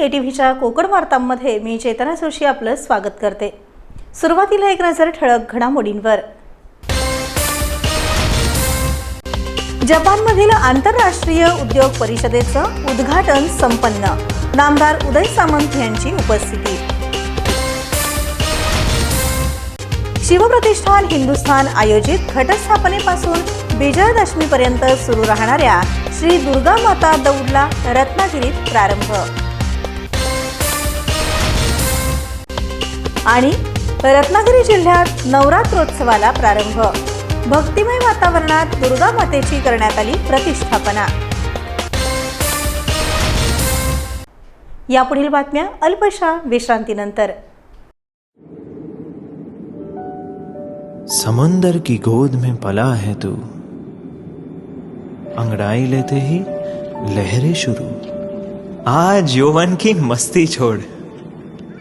के T व्हीच्या कोकण वार्तांमध्ये मी चेतना जोशी आपलं स्वागत करते. सुरुवातीला एक नजर ठळक घडामोडींवर. जपानमधील आंतरराष्ट्रीय उद्योग परिषदेचं उद्घाटन संपन्न. नामदार उदय सामंत यांची उपस्थिती. शिवप्रतिष्ठान हिंदुस्थान आयोजित घटस्थापनेपासून विजयादशमीपर्यंत सुरू राहणाऱ्या श्री दुर्गा माता दौडला रत्नागिरीत प्रारंभ. आणि रत्नागिरी जिल्ह्यात नवरात्रोत्सवाला प्रारंभ. भक्तिमय वातावरणात दुर्गा मातेची करण्यात आली प्रतिष्ठापना. यापुढील बातम्या अल्पशा विश्रांतीनंतर. समंदर की गोद में पला है तू. अंगड़ाई लेते ही लहरें शुरू. आज यौवन की मस्ती छोड़.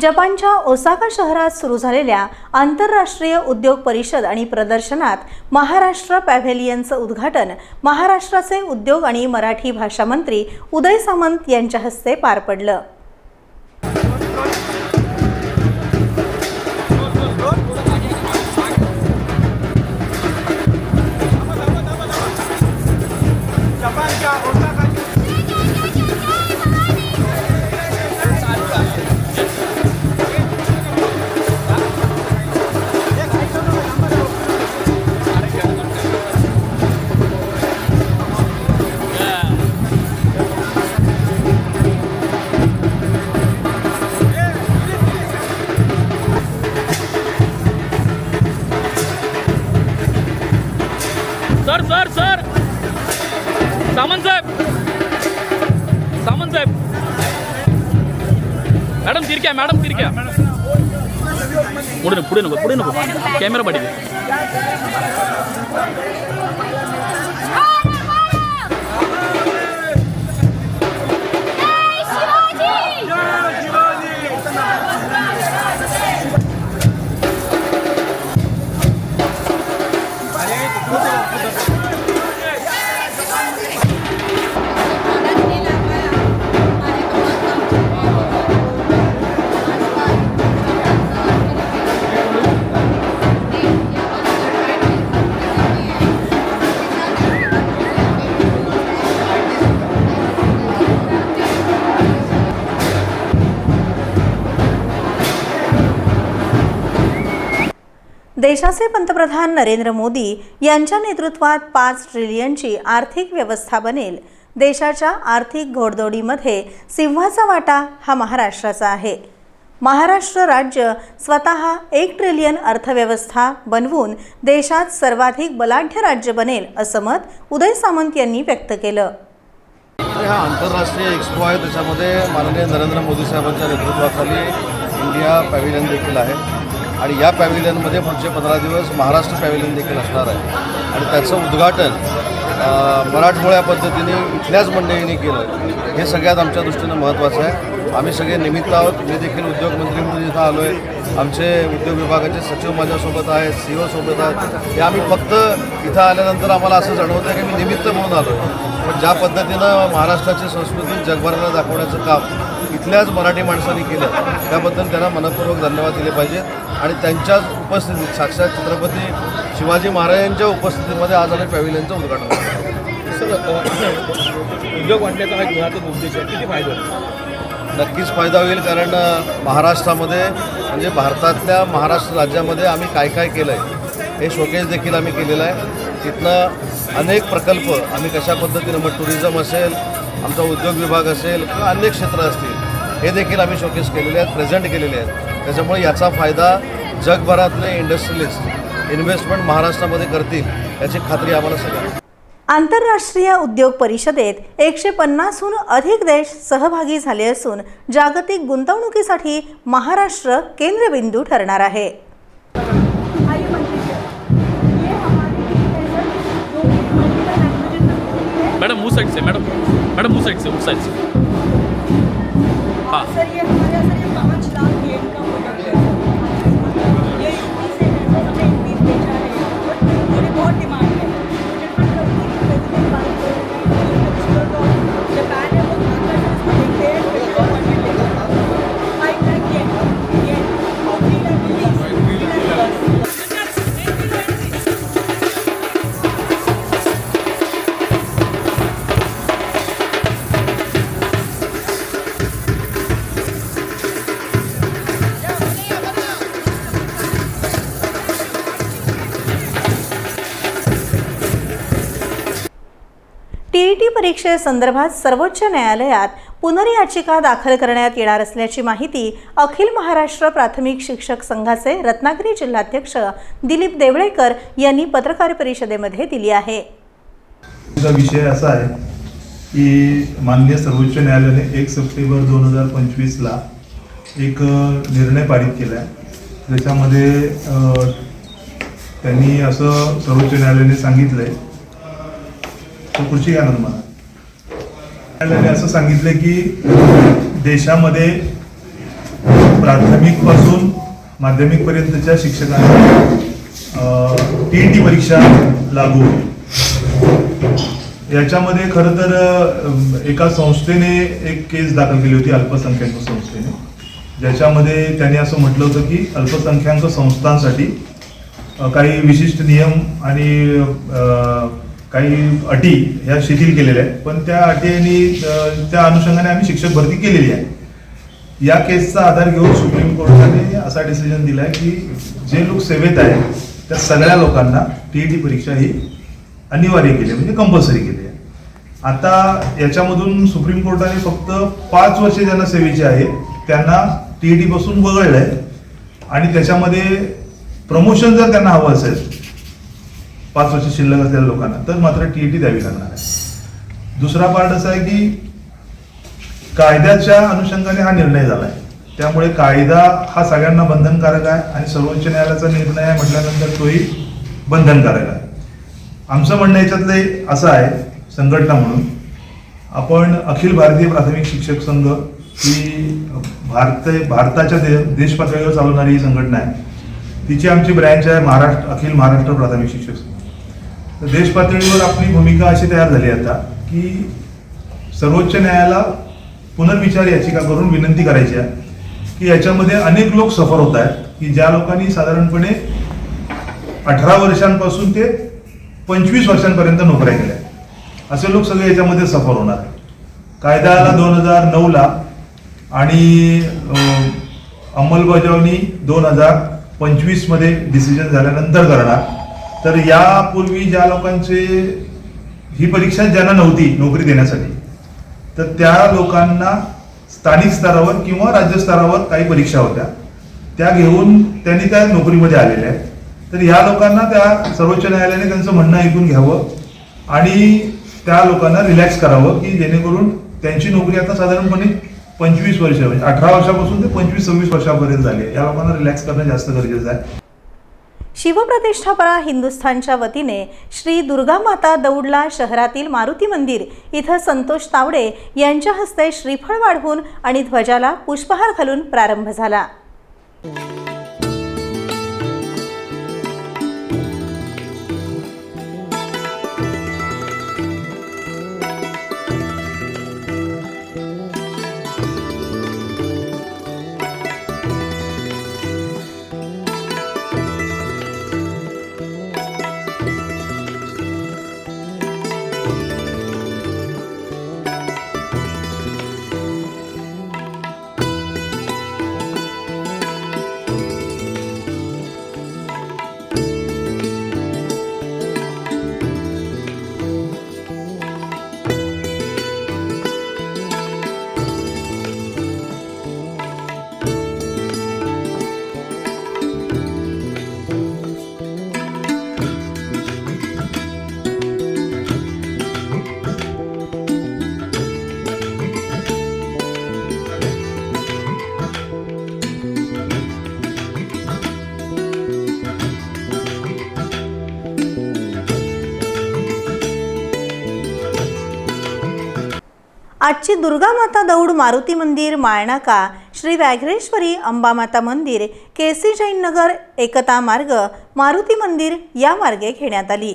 जपानच्या ओसाका शहरात सुरू झालेल्या आंतरराष्ट्रीय उद्योग परिषद आणि प्रदर्शनात महाराष्ट्र पॅव्हेलियनचं उद्घाटन महाराष्ट्राचे उद्योग आणि मराठी भाषा मंत्री उदय सामंत यांच्या हस्ते पार पडलं. मॅडम तिरक्या पुढे नको पुढे देशाचे पंतप्रधान नरेंद्र मोदी यांच्या नेतृत्वात पाच ट्रिलियनची आर्थिक व्यवस्था बनेल. देशाच्या आर्थिक घोडदौडीमध्ये सिंहाचा वाटा हा महाराष्ट्राचा आहे. महाराष्ट्र राज्य स्वतः एक ट्रिलियन अर्थव्यवस्था बनवून देशात सर्वाधिक बलाढ्य राज्य बनेल असं मत उदय सामंत यांनी व्यक्त केलं. हा आंतरराष्ट्रीय एक्सपो आहे. त्याच्यामध्ये माननीय नरेंद्र मोदी साहेबांच्या नेतृत्वाखाली इंडिया पॅव्हिलियन देखील आहे. आणि या पॅव्हिलियनमध्ये पुढचे पंधरा दिवस महाराष्ट्र पॅव्हिलियन देखील असणार आहे. आणि त्याचं उद्घाटन मराठमोळ्या पद्धतीने इथल्याच मंडळींनी केलं. हे सगळ्यात आमच्या दृष्टीनं महत्त्वाचं आहे. आम्ही सगळे निमित्त आहोत. मी देखील उद्योगमंत्री म्हणून इथं आलो आहे आमचे उद्योग विभागाचे सचिव माझ्यासोबत आहेत सी सोबत आहेत. हे आम्ही फक्त इथं आल्यानंतर आम्हाला असं जाणवतं की मी निमित्त म्हणून आलो आहे पण ज्या पद्धतीनं महाराष्ट्राची संस्कृती जगभराला दाखवण्याचं काम इथल्याच मराठी माणसांनी केलं त्याबद्दल त्यांना मनपूर्वक धन्यवाद दिले पाहिजेत आणि त्यांच्याच उपस्थितीत साक्षात छत्रपती शिवाजी महाराजांच्या उपस्थितीमध्ये आज आम्ही पॅव्हिलियनचं उद्घाटन करतो उद्योग वाढण्याचा हा उद्देश आहे. किती फायदा नक्कीच फायदा होईल कारण महाराष्ट्रामध्ये म्हणजे भारतातल्या महाराष्ट्र राज्यामध्ये आम्ही काय काय केलं आहे हे शोकेस देखील आम्ही केलेलं आहे. तिथनं अनेक प्रकल्प आम्ही कशा पद्धतीनं मग टुरिझम असेल आमचा उद्योग विभाग असेल किंवा अनेक क्षेत्र असतील हे देखील आम्ही शोकेस केलेले आहेत प्रेझेंट केलेले आहेत. त्याच्यामुळे याचा फायदा जगभरातले इंडस्ट्रियलिस्ट इन्व्हेस्टमेंट महाराष्ट्रामध्ये करतील याची खात्री आम्हाला सगळ्यांना. आंतरराष्ट्रीय उद्योग परिषदेत एकशे पन्नासहून अधिक देश सहभागी झाले असून जागतिक गुंतवणुकीसाठी महाराष्ट्र केंद्रबिंदू ठरणार आहे. है मैडम मुंह साइड से मैडम. मैडम साइड से साइड से. हाँ टीईटी परीक्षेसंदर्भात सर्वोच्च न्यायालयात पुनर्याचिका दाखल करण्यात येणार असल्याची माहिती अखिल महाराष्ट्र प्राथमिक शिक्षक संघाचे रत्नागिरी जिल्हाध्यक्ष दिलीप देवळेकर यांनी पत्रकार परिषदेमध्ये दिली आहे. विषय असा आहे की माननीय सर्वोच्च न्यायालयाने एक सप्टेंबर दोन हजार पंचवीसला एक निर्णय पारित केला आहे ज्याच्यामध्ये त्यांनी असं सर्वोच्च न्यायालयाने सांगितलं आहे तो खुर्ची आनंद ना न्यायालयाने असं सांगितलं की देशामध्ये प्राथमिकपासून माध्यमिकपर्यंतच्या शिक्षकांना टी टी परीक्षा लागू होईल. याच्यामध्ये खरं तर एका संस्थेने एक केस दाखल केली होती अल्पसंख्याक संस्थेने ज्याच्यामध्ये त्यांनी असं म्हटलं होतं की अल्पसंख्याक संस्थांसाठी काही विशिष्ट नियम आणि काही अटी ह्या शिथिल केलेल्या आहेत. पण त्या अटी आणि त्या अनुषंगाने आम्ही शिक्षक भरती केलेली आहे. या केसचा आधार घेऊन सुप्रीम कोर्टाने असा डिसिजन दिलाय की जे लोक सेवेत आहेत त्या सगळ्या लोकांना टीईटी परीक्षा ही अनिवार्य केली आहे, म्हणजे कंपल्सरी केली आहे. आता याच्यामधून सुप्रीम कोर्टाने फक्त पाच वर्षे ज्यांना सेवेची आहे त्यांना टीईटी पासून आहे आणि त्याच्यामध्ये प्रमोशन जर त्यांना हवं असेल पाच वर्ष शिल्लक असलेल्या लोकांना. तर मात्र टीईटी द्यावी लागणार आहे. दुसरा पार्ट असा आहे की कायद्याच्या अनुषंगाने हा निर्णय झाला आहे त्यामुळे कायदा हा सगळ्यांना बंधनकारक आहे आणि सर्वोच्च न्यायालयाचा निर्णय आहे म्हटल्यानंतर तोही बंधनकारक आहे. आमचं म्हणणं याच्यातले असं आहे संघटना म्हणून आपण अखिल भारतीय प्राथमिक शिक्षक संघ ही भारत भारताच्या दे, देश पातळीवर चालवणारी ही संघटना आहे. तिची आमची ब्रँच आहे महाराष्ट्र अखिल महाराष्ट्र प्राथमिक शिक्षक संघ. देश पातळीवर आपली भूमिका अशी तयार झाली आता की सर्वोच्च न्यायालयाला पुनर्विचार याचिका करून विनंती करायची आहे की याच्यामध्ये अनेक लोक सफर होत आहेत की ज्या लोकांनी साधारणपणे अठरा वर्षांपासून ते पंचवीस वर्षांपर्यंत नोकऱ्या केल्या. असे लोक सगळे याच्यामध्ये सफर होणार. कायदा आला दोन हजार नऊला आणि अंमलबजावणी दोन हजार पंचवीसमध्ये डिसिजन झाल्यानंतर करणार. तर यापूर्वी ज्या लोकांचे ही परीक्षा ज्यांना नव्हती नोकरी देण्यासाठी तर त्या लोकांना स्थानिक स्तरावर किंवा राज्य स्तरावर काही परीक्षा होत्या. त्या घेऊन त्यांनी त्या नोकरीमध्ये आलेल्या आहेत. तर ह्या लोकांना त्या सर्वोच्च न्यायालयाने त्यांचं म्हणणं ऐकून घ्यावं आणि त्या लोकांना रिलॅक्स करावं की जेणेकरून त्यांची नोकरी आता साधारणपणे पंचवीस वर्ष म्हणजे अठरा वर्षापासून ते पंचवीस सव्वीस वर्षापर्यंत झाली या लोकांना रिलॅक्स करणं जास्त गरजेचं आहे. शिवप्रतिष्ठापना हिंदुस्थानच्या वतीने श्री दुर्गा माता दौडला शहरातील मारुती मंदिर इथं संतोष तावडे यांच्या हस्ते श्रीफळ वाढवून आणि ध्वजाला पुष्पहार घालून प्रारंभ झाला. आजची दुर्गा माता दौड मारुती मंदिर माळनाका श्री व्याघ्रेश्वरी अंबामाता मंदिर केसी जैन नगर एकता मार्ग मारुती मंदिर या मार्गे घेण्यात आली.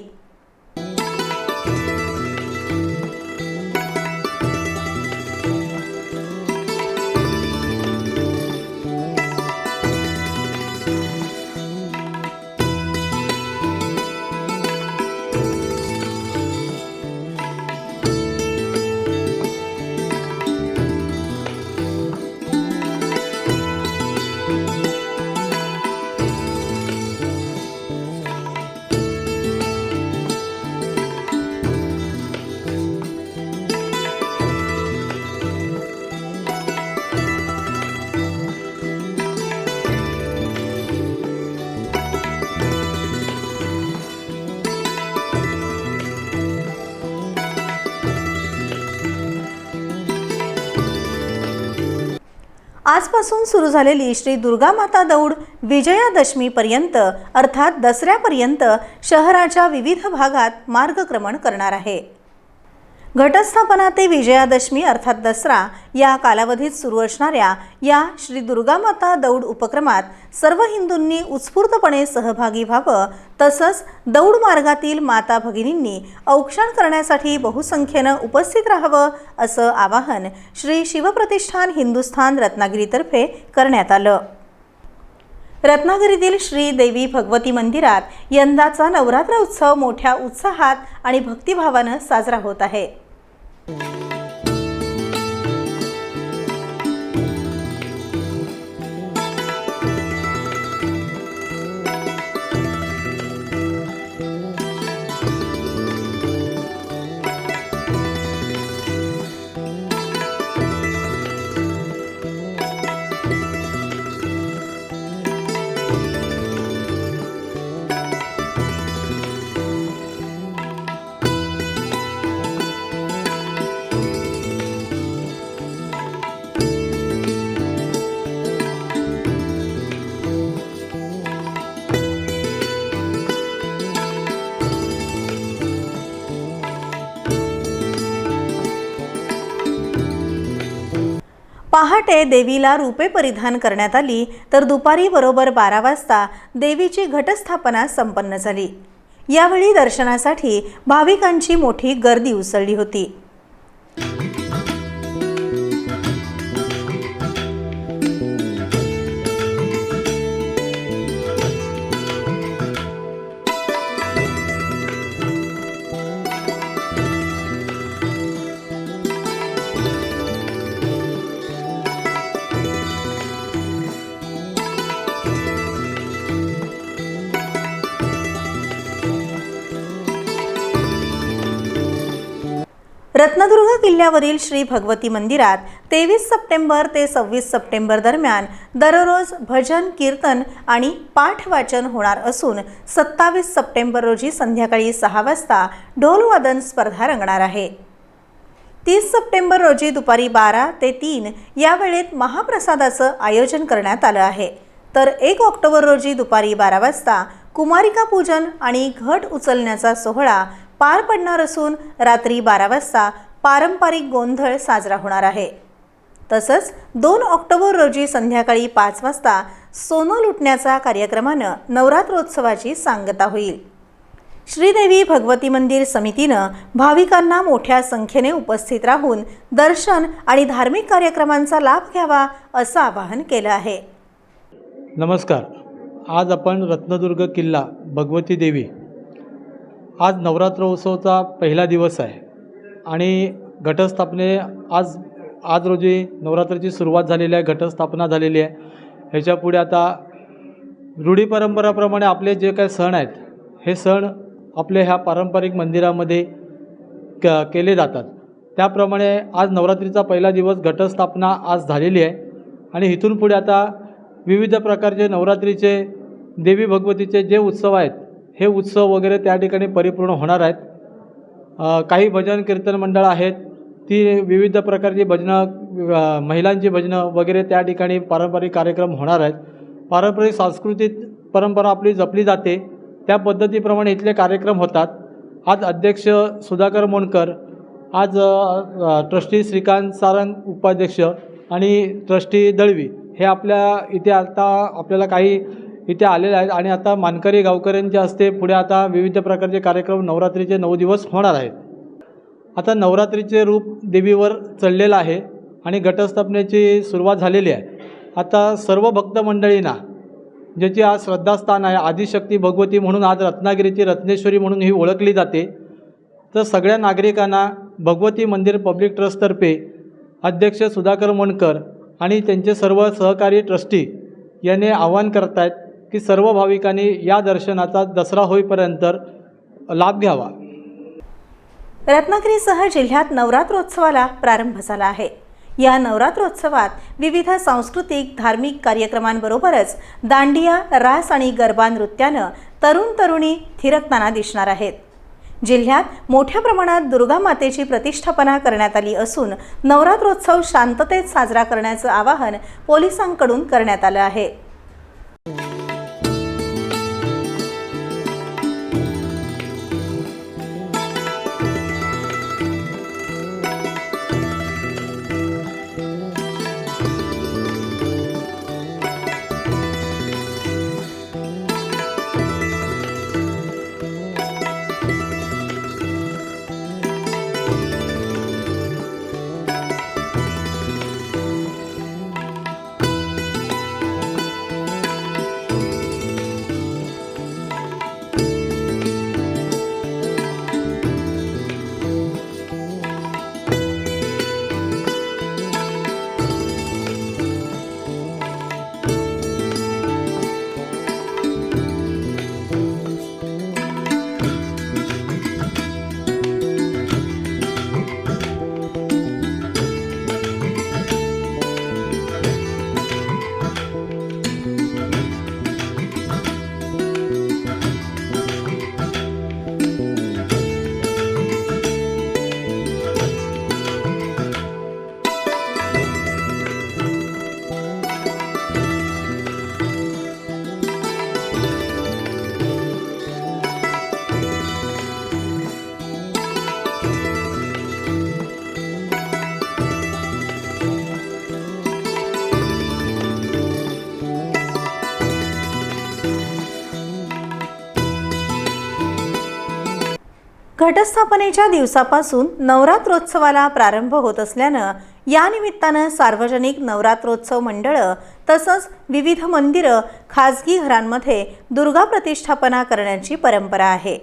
आजपासून सुरू झालेली श्री दुर्गा माता दौड विजयादशमीपर्यंत अर्थात दसऱ्यापर्यंत शहराच्या विविध भागात मार्गक्रमण करणार आहे. घटस्थापना ते विजयादशमी अर्थात दसरा या कालावधीत सुरू असणाऱ्या या श्री दुर्गामाता दौड उपक्रमात सर्व हिंदूंनी उत्स्फूर्तपणे सहभागी व्हावं. तसंच दौड मार्गातील माता भगिनींनी औक्षण करण्यासाठी बहुसंख्येनं उपस्थित राहावं असं आवाहन श्री शिवप्रतिष्ठान हिंदुस्थान रत्नागिरीतर्फे करण्यात आलं. रत्नागिरीतील श्री देवी भगवती मंदिरात यंदाचा नवरात्र उत्सव मोठ्या उत्साहात आणि भक्तिभावानं साजरा होत आहे. Thank you. पहाटे देवीला रूपे परिधान करण्यात आली तर दुपारी बरोबर बारा वाजता देवीची घटस्थापना संपन्न झाली. यावेळी दर्शनासाठी भाविकांची मोठी गर्दी उसळली होती. रत्नदुर्ग किल्ल्यावरील श्री भगवती मंदिरात तेवीस सप्टेंबर ते सव्वीस सप्टेंबर दरम्यान दररोज भजन कीर्तन आणि पाठवाचन होणार असून सत्तावीस सप्टेंबर रोजी संध्याकाळी सहा वाजता ढोलवादन स्पर्धा रंगणार आहे. तीस सप्टेंबर रोजी दुपारी बारा ते तीन या वेळेत महाप्रसादाचं आयोजन करण्यात आलं आहे. तर एक ऑक्टोबर रोजी दुपारी बारा वाजता कुमारिका पूजन आणि घट उचलण्याचा सोहळा पार पडणार असून रात्री बारा वाजता पारंपरिक गोंधळ साजरा होणार आहे. तसंच दोन ऑक्टोबर रोजी संध्याकाळी पाच वाजता सोनं लुटण्याचा कार्यक्रमानं नवरात्रोत्सवाची सांगता होईल. श्रीदेवी भगवती मंदिर समितीनं भाविकांना मोठ्या संख्येने उपस्थित राहून दर्शन आणि धार्मिक कार्यक्रमांचा लाभ घ्यावा असं आवाहन केलं आहे. नमस्कार. आज आपण रत्नदुर्ग किल्ला भगवती देवी आज नवरात्र उत्सवचा पहिला दिवस आहे. आणि घटस्थापने आज आज रोजी नवरात्राची सुरुवात झालेली आहे घटस्थापना झालेली आहे. ह्याच्या पुढे आता रूढी परंपराप्रमाणे आपले जे काही सण आहेत हे सण आपल्या ह्या पारंपरिक मंदिरामध्ये क केले जातात. त्याप्रमाणे आज नवरात्रीचा पहिला दिवस घटस्थापना आज झालेली आहे. आणि इथून पुढे आता विविध प्रकारचे नवरात्रीचे देवी भगवतीचे जे उत्सव आहेत हे उत्सव वगैरे त्या ठिकाणी परिपूर्ण होणार आहेत. काही भजन कीर्तन मंडळं आहेत. ती विविध प्रकारची भजनं महिलांची भजनं वगैरे त्या ठिकाणी पारंपरिक कार्यक्रम होणार आहेत. पारंपरिक सांस्कृतिक परंपरा आपली जपली जाते. त्या पद्धतीप्रमाणे इथले कार्यक्रम होतात. आज अध्यक्ष सुधाकर मोणकर आज ट्रस्टी श्रीकांत सारंग उपाध्यक्ष आणि ट्रस्टी दळवी हे आपल्या इथे आता आपल्याला काही इथे आलेले आहेत. आणि आता मानकरी गावकऱ्यांचे असते पुढे आता विविध प्रकारचे कार्यक्रम नवरात्रीचे नऊ दिवस होणार आहेत. आता नवरात्रीचे रूप देवीवर चढलेलं आहे आणि घटस्थापनेची सुरुवात झालेली आहे. आता सर्व भक्त मंडळींना ज्याची आज श्रद्धास्थान आहे आदिशक्ती भगवती म्हणून आज रत्नागिरीची रत्नेश्वरी म्हणून ही ओळखली जाते तर सगळ्या नागरिकांना भगवती मंदिर पब्लिक ट्रस्टतर्फे अध्यक्ष सुधाकर मणकर आणि त्यांचे सर्व सहकारी ट्रस्टी याने आवाहन करत आहेत की सर्व भाविकांनी या दर्शनाचा दसरा होईपर्यंत लाभ घ्यावा. रत्नागिरीसह जिल्ह्यात नवरात्रोत्सवाला प्रारंभ झाला आहे. या नवरात्रोत्सवात विविध सांस्कृतिक धार्मिक कार्यक्रमांबरोबरच दांडिया रास आणि गरबा नृत्यानं तरुण तरुणी थिरकताना दिसणार आहेत. जिल्ह्यात मोठ्या प्रमाणात दुर्गा मातेची प्रतिष्ठापना करण्यात आली असून नवरात्रोत्सव शांततेत साजरा करण्याचं आवाहन पोलिसांकडून करण्यात आलं आहे. घटस्थापनेच्या दिवसापासून नवरात्रोत्सवाला प्रारंभ होत असल्यानं या निमित्तानं सार्वजनिक नवरात्रोत्सव मंडळं तसंच विविध मंदिरं खाजगी घरांमध्ये दुर्गा प्रतिष्ठापना करण्याची परंपरा आहे.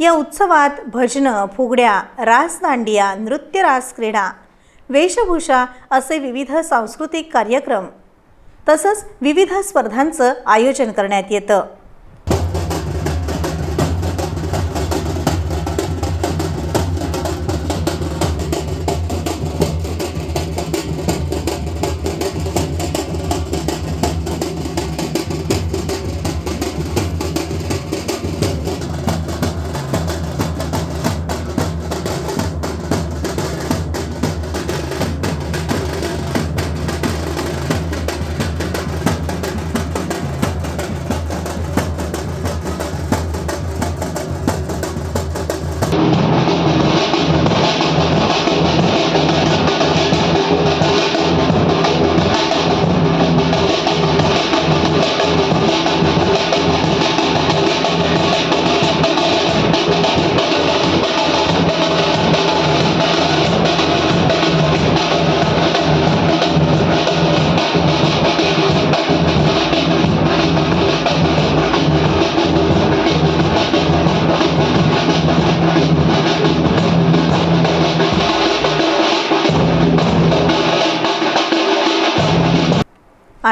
या उत्सवात भजनं फुगड्या रासदांडिया नृत्यरास नृत्य क्रीडा वेशभूषा असे विविध सांस्कृतिक कार्यक्रम तसंच विविध स्पर्धांचं आयोजन करण्यात येतं.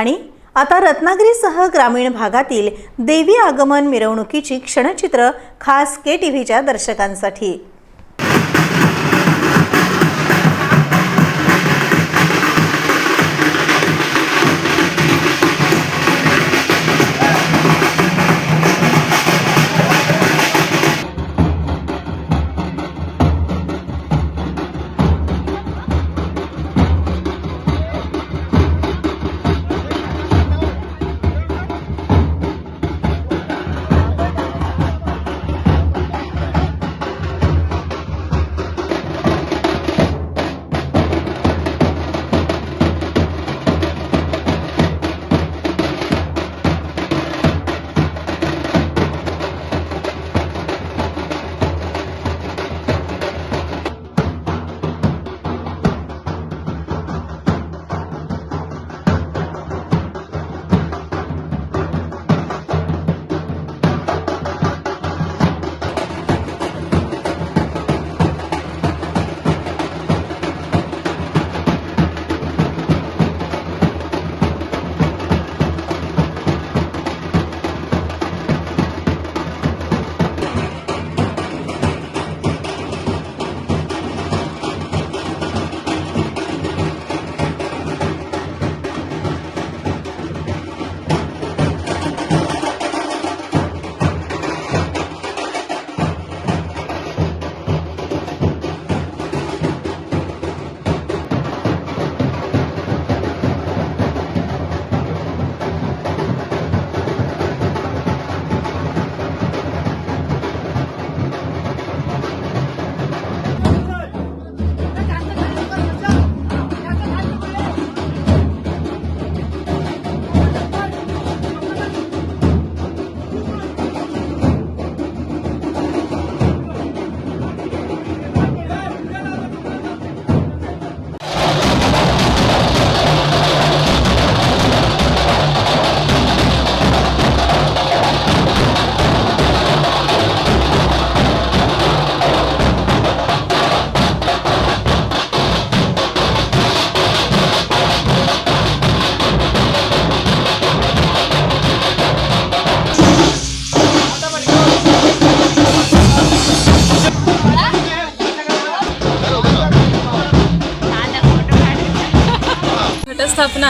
आणि आता रत्नागिरीसह ग्रामीण भागातील देवी आगमन मिरवणुकीची क्षणचित्र खास के टी व्हीच्या दर्शकांसाठी.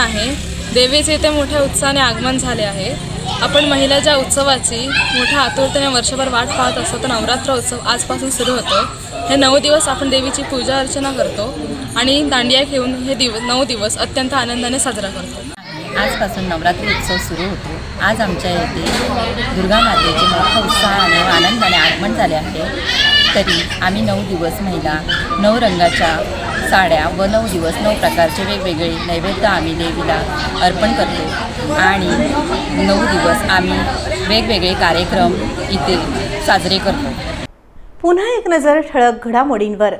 आहे. देवीचे इथे मोठ्या उत्साहाने आगमन झाले आहे. आपण महिला ज्या उत्सवाची मोठ्या आतुरतेने वर्षभर वाट पाहत असतो तर नवरात्र उत्सव आजपासून सुरू होतो. हे नऊ दिवस आपण देवीची पूजा अर्चना करतो आणि दांडिया घेऊन हे दिव नऊ दिवस अत्यंत आनंदाने साजरा करतो. आजपासून नवरात्री उत्सव सुरू होतो. आज आमच्या येथे दुर्गा मातेचे मोठ्या उत्साहाने आनंदाने आगमन झाले आहे. तरी आम्ही नऊ दिवस महिला नऊ रंगाच्या साड्या व नऊ दिवस नऊ प्रकारचे वेगवेगळे नैवेद्य आम्ही देवीला अर्पण करतो. आणि नऊ दिवस आम्ही वेगवेगळे कार्यक्रम इथे साजरे करतो. पुन्हा एक नजर ठळक घडामोडींवर.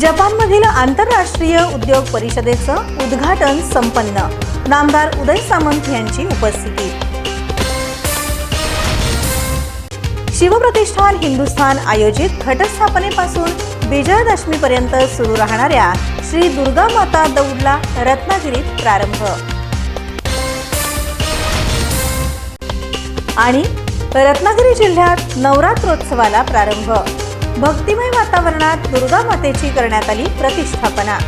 जपानमधील आंतरराष्ट्रीय उद्योग परिषदेचं उद्घाटन संपन्न. नामदार उदय सामंत यांची उपस्थिती. शिवप्रतिष्ठान हिंदुस्थान आयोजित घटस्थापनेपासून विजयादशमीपर्यंत सुरू राहणाऱ्या श्री दुर्गा माता दौडला रत्नागिरीत प्रारंभ. आणि रत्नागिरी जिल्ह्यात नवरात्रोत्सवाला प्रारंभ. भक्तिमय वातावरणात दुर्गा मातेची करण्यात आली प्रतिष्ठापना.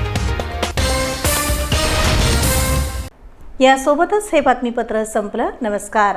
यासोबतच हे बातमीपत्र संपलं. नमस्कार.